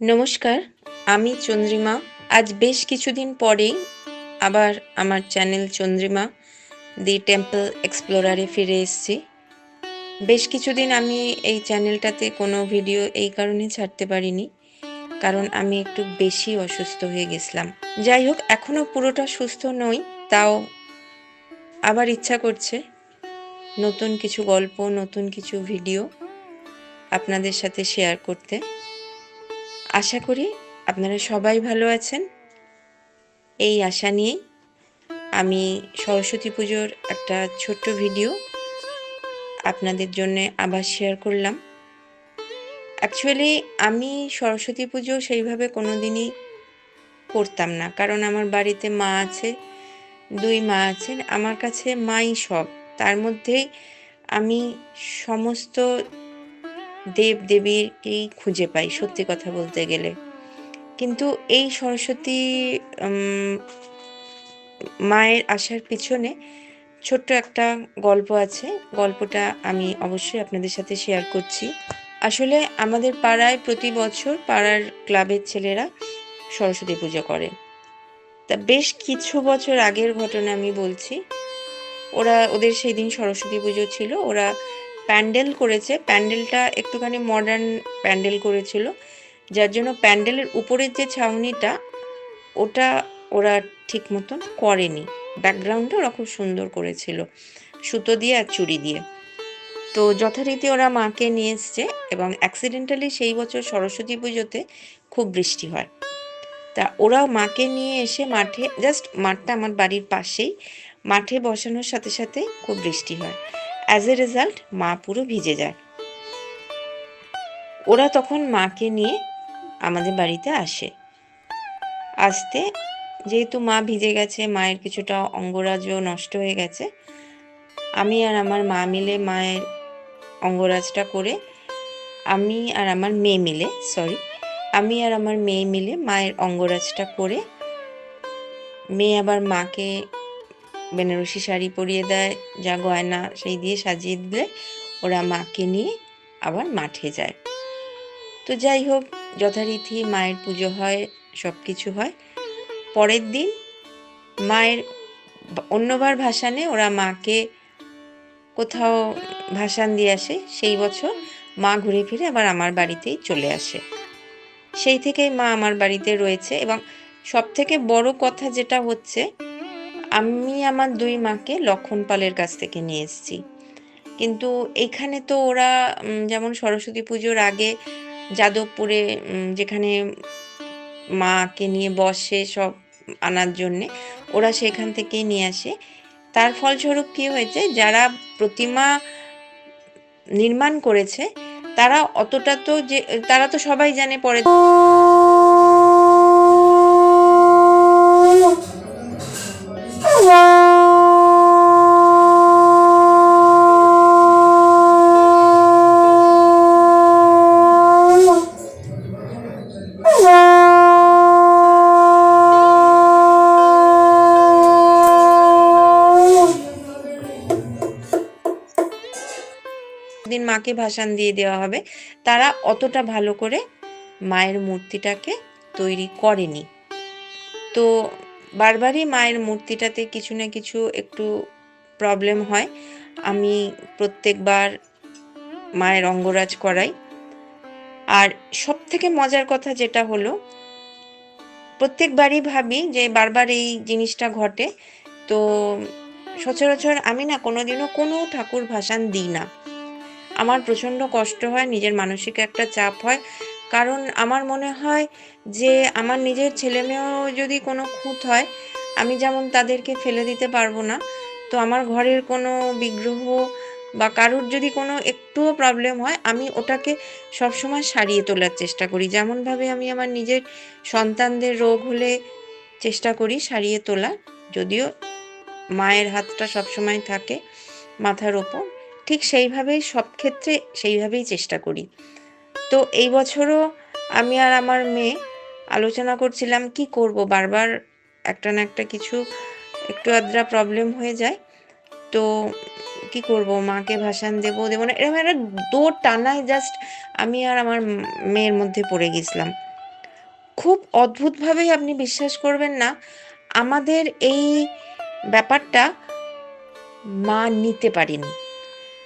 নমস্কার, আমি চন্দ্রিমা। আজ বেশ কিছুদিন পরেই আবার আমার চ্যানেল চন্দ্রিমা, দি টেম্পল এক্সপ্লোরারে ফিরে এসেছি। বেশ কিছুদিন আমি এই চ্যানেলটাতে কোনো ভিডিও এই কারণে ছাড়তে পারিনি, কারণ আমি একটু বেশি অসুস্থ হয়ে গেছিলাম। যাই হোক এখনও পুরোটা সুস্থ নই, তাও আবার ইচ্ছা করছে নতুন কিছু গল্প, নতুন কিছু ভিডিও আপনাদের সাথে শেয়ার করতে। আশা করি আপনারা সবাই ভালো আছেন। এই আশা নিয়েই আমি সরস্বতী পুজোর একটা ছোট্ট ভিডিও আপনাদের জন্য আবার শেয়ার করলাম। অ্যাকচুয়ালি আমি সরস্বতী পুজো সেইভাবে কোনো দিনই করতাম না। কারণ আমার বাড়িতে মা আছে, দুই মা আছেন, আমার কাছে মাই সব। তার মধ্যেই আমি সমস্ত দেব দেবীকেই খুঁজে পাই, সত্যি কথা বলতে গেলে। কিন্তু এই সরস্বতী মায়ের আসার পিছনে ছোট্ট একটা গল্প আছে। গল্পটা আমি অবশ্যই আপনাদের সাথে শেয়ার করছি। আসলে আমাদের পাড়ায় প্রতি বছর পাড়ার ক্লাবের ছেলেরা সরস্বতী পুজো করে। তা বেশ কিছু বছর আগের ঘটনা আমি বলছি। ওরা, ওদের সেই দিন সরস্বতী পুজো ছিল। ওরা প্যান্ডেল করেছে। প্যান্ডেলটা একটুখানি মডার্ন প্যান্ডেল করেছিল। যার জন্য প্যান্ডেলের উপরের যে ছাউনিটা, ওটা ওরা ঠিক মতন করেনি। ব্যাকগ্রাউন্ডটা ওরা খুব সুন্দর করেছিল। সুতো দিয়ে আর চুড়ি দিয়ে। তো যথারীতি ওরা মাকে নিয়ে এসছে এবং অ্যাক্সিডেন্টালি সেই বছর সরস্বতী পুজোতে খুব বৃষ্টি হয়। তা ওরা মাকে নিয়ে এসে মাঠে জাস্ট মাঠটা আমার বাড়ির পাশেই, মাঠে বসানোর সাথে সাথে খুব বৃষ্টি হয়। অ্যাজ এ রেজাল্ট মা পুরো ভিজে যায়। ওরা তখন মাকে নিয়ে আমাদের বাড়িতে আসে। আসতে যেহেতু মা ভিজে গেছে, মায়ের কিছুটা অঙ্গরাজও নষ্ট হয়ে গেছে, আমি আর আমার মা মিলে মায়ের অঙ্গরাজটা করে, আমি আর আমার মেয়ে মিলে সরি আমি আর আমার মেয়ে মিলে মায়ের অঙ্গরাজটা করে, মেয়ে আবার মাকে বেনারসি শাড়ি পরিয়ে দেয়, যা গয়না সেই দিয়ে সাজিয়ে দিলে ওরা মাকে নিয়ে আবার মাঠে যায়। তো যাই হোক, যথারীতি মায়ের পুজো হয় সব কিছু হয়। পরের দিন মায়ের অন্যবার ভাসানে ওরা মাকে কোথাও ভাসান দিয়ে আসে। সেই বছর মা ঘুরে ফিরে আবার আমার বাড়িতেই চলে আসে। সেই থেকেই মা আমার বাড়িতে রয়েছে এবং সব থেকে বড় কথা যেটা হচ্ছে আমি আমার দুই মাকে লক্ষণ পালের কাছ থেকে নিয়ে এসেছি। কিন্তু এখানে তো ওরা যেমন সরস্বতী পুজোর আগে যাদবপুরে যেখানে মাকে নিয়ে বসে সব আনার জন্যে ওরা সেখান থেকেই নিয়ে আসে। তার ফলস্বরূপ কী হয়েছে, যারা প্রতিমা নির্মাণ করেছে, তারা অতটা তো যে, তারা তো সবাই জানে পরে দিন মাকে ভাসান দিয়ে দেওয়া হবে। তারা অতটা ভালো করে মায়ের মূর্তিটাকে তৈরি করেনি। তো বারবারই মায়ের মূর্তিটাতে কিছু না কিছু একটু প্রবলেম হয়। আমি প্রত্যেকবার মায়ের অঙ্গরাজ করাই। আর সব থেকে মজার কথা যেটা হলো, প্রত্যেকবারই ভাবি যে বারবার এই জিনিসটা ঘটে। তো সচরাচর আমি না কোনোদিনও কোনো ঠাকুর ভাসান দিই না। আমার প্রচণ্ড কষ্ট হয়, নিজের মানসিক একটা চাপ হয়। কারণ আমার মনে হয় যে, আমার নিজের ছেলে মেয়েও যদি কোনো খুঁত হয়, আমি যেমন তাদেরকে ফেলে দিতে পারব না, তো আমার ঘরের কোনো বিগ্রহ বা কারুর যদি কোনো একটুও প্রবলেম হয়, আমি ওটাকে সবসময় সারিয়ে তোলার চেষ্টা করি। যেমনভাবে আমি আমার নিজের সন্তানদের রোগ হলে চেষ্টা করি সারিয়ে তোলা যদিও মায়ের হাতটা সবসময় থাকে মাথার ওপর। ঠিক সেইভাবেই সব ক্ষেত্রে সেইভাবেই চেষ্টা করি। তো এই বছরও আমি আর আমার মেয়ে আলোচনা করছিলাম, কি করব? বারবার একটা না একটা কিছু, একটু আদ্রা প্রবলেম হয়ে যায়। তো কি করব? মাকে ভাসান দেবো দেবো না, এরকম একটা দৌড় টানায় জাস্ট আমি আর আমার মেয়ের মধ্যে পড়ে গেছিলাম। খুব অদ্ভুতভাবেই আপনি বিশ্বাস করবেন না, আমাদের এই ব্যাপারটা মা নিতে পারেনি।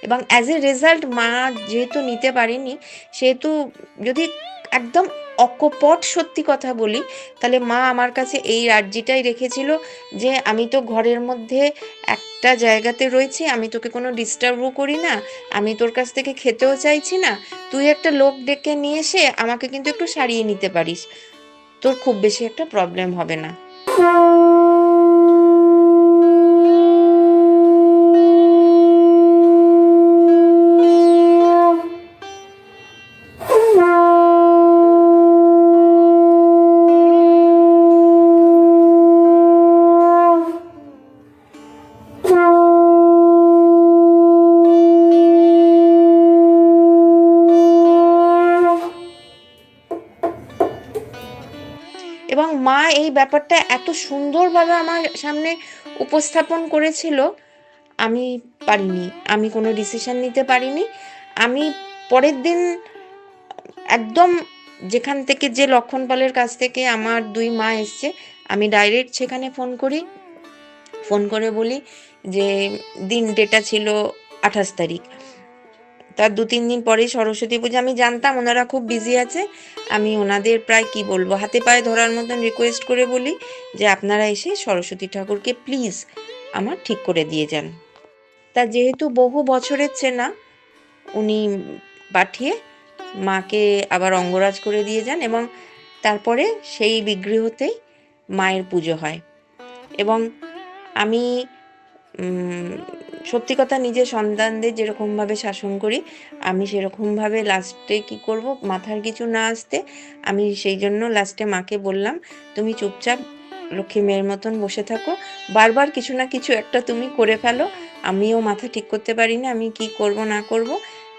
এবং অ্যাজ এ রেজাল্ট মা যেহেতু নিতে পারেনি, সেহেতু যদি একদম অকপট সত্যি কথা বলি, তাহলে মা আমার কাছে এই আর্জিটাই রেখেছিল যে, আমি তো ঘরের মধ্যে একটা জায়গাতে রয়েছি, আমি তোকে কোনো ডিস্টার্বও করি না, আমি তোর কাছ থেকে খেতেও চাইছি না, তুই একটা লোক ডেকে নিয়ে এসে আমাকে কিন্তু একটু সারিয়ে নিতে পারিস। তোর খুব বেশি একটা প্রবলেম হবে না। এবং মা এই ব্যাপারটা এত সুন্দরভাবে আমার সামনে উপস্থাপন করেছিল, আমি পারিনি, আমি কোনো ডিসিশন নিতে পারিনি। আমি পরের দিন একদম যেখান থেকে যে লক্ষণ পালের কাছ থেকে আমার দুই মা এসছে, আমি ডাইরেক্ট সেখানে ফোন করি। ফোন করে বলি যে দিন ডেটা ছিল আঠাশ তারিখ। তার দু, তিন দিন পরেই সরস্বতী পুজো, আমি জানতাম ওনারা খুব বিজি আছে। আমি ওনাদের প্রায় কি বলব, হাতে পায়ে ধরার মতন রিকোয়েস্ট করে বলি যে আপনারা এসে সরস্বতী ঠাকুরকে প্লিজ আমার ঠিক করে দিয়ে যান। তা যেহেতু বহু বছরের চেনা, উনি পাঠিয়ে মাকে আবার অঙ্গরাজ করে দিয়ে যান এবং তারপরে সেই বিগ্রহতেই মায়ের পুজো হয়। এবং আমি সত্যি কথা নিজের সন্তানদের যেরকমভাবে শাসন করি, আমি সেরকমভাবে লাস্টে কি করব? মাথার কিছু না আসতে, আমি সেই জন্য লাস্টে মাকে বললাম, তুমি চুপচাপ লক্ষ্মী মেয়ের মতন বসে থাকো। বারবার কিছু না কিছু একটা তুমি করে ফেলো। আমিও মাথা ঠিক করতে পারি না, আমি কি করব, না করব।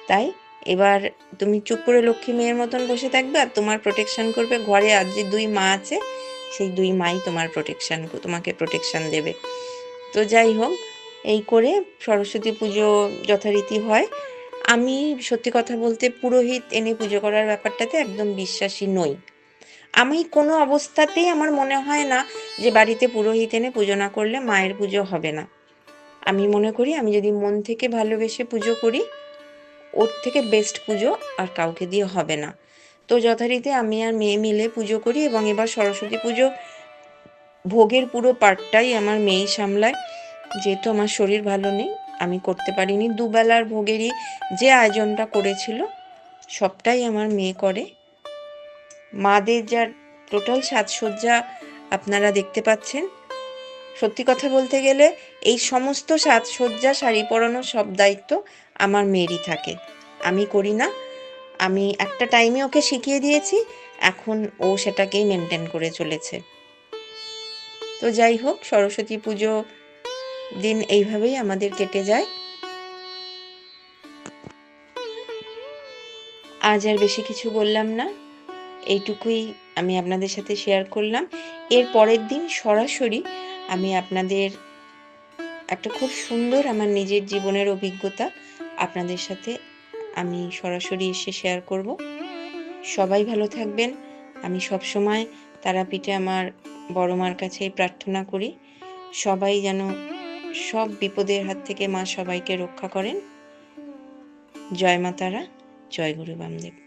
তাই এবার তুমি চুপ করে লক্ষ্মী মেয়ের মতন বসে থাকবে আর তোমার প্রোটেকশন করবে। ঘরে আজ যে দুই মা আছে, সেই দুই মাই তোমার প্রোটেকশন তোমাকে প্রোটেকশন দেবে। তো যাই হোক এই করে সরস্বতী পুজো যথারীতি হয়। আমি সত্যি কথা বলতে পুরোহিত এনে পুজো করার ব্যাপারটাতে একদম বিশ্বাসী নই। আমি কোনো অবস্থাতেই আমার মনে হয় না যে বাড়িতে পুরোহিত এনে পুজো না করলে মায়ের পুজো হবে না। আমি মনে করি, আমি যদি মন থেকে ভালোবেসে পুজো করি, ওর থেকে বেস্ট পুজো আর কাউকে দিয়ে হবে না। তো যথারীতি আমি আর মেয়ে মিলে পুজো করি এবং এবার সরস্বতী পুজো ভোগের পুরো পার্টটাই আমার মেয়েই সামলায়। যেহেতু আমার শরীর ভালো নেই, আমি করতে পারিনি। দুবেলার ভোগেরই যে আয়োজনটা করেছিল, সবটাই আমার মেয়ে করে। মাদের যার টোটাল সাজসজ্জা আপনারা দেখতে পাচ্ছেন। সত্যি কথা বলতে গেলে এই সমস্ত সাজসজ্জা, শাড়ি পরানোর সব দায়িত্ব আমার মেয়েরই থাকে। আমি করি না। আমি একটা টাইমে ওকে শিখিয়ে দিয়েছি, এখন ও সেটাকেই মেনটেন করে চলেছে। তো যাই হোক, সরস্বতী পুজো দিন এইভাবেই আমাদের কেটে যায়। আজ আর বেশি কিছু বললাম না। এইটুকুই আমি আপনাদের সাথে শেয়ার করলাম। এর পরের দিন সরাসরি আমি আপনাদের একটা খুব সুন্দর আমার নিজের জীবনের অভিজ্ঞতা আপনাদের সাথে আমি সরাসরি এসে শেয়ার করব। সবাই ভালো থাকবেন। আমি সব সময় তারাপীঠে আমার বড় মার কাছে প্রার্থনা করি। সবাই যেন সব বিপদের হাত থেকে মা সবাইকে রক্ষা করেন। জয় মা তারা জয় গুরু বামদেব।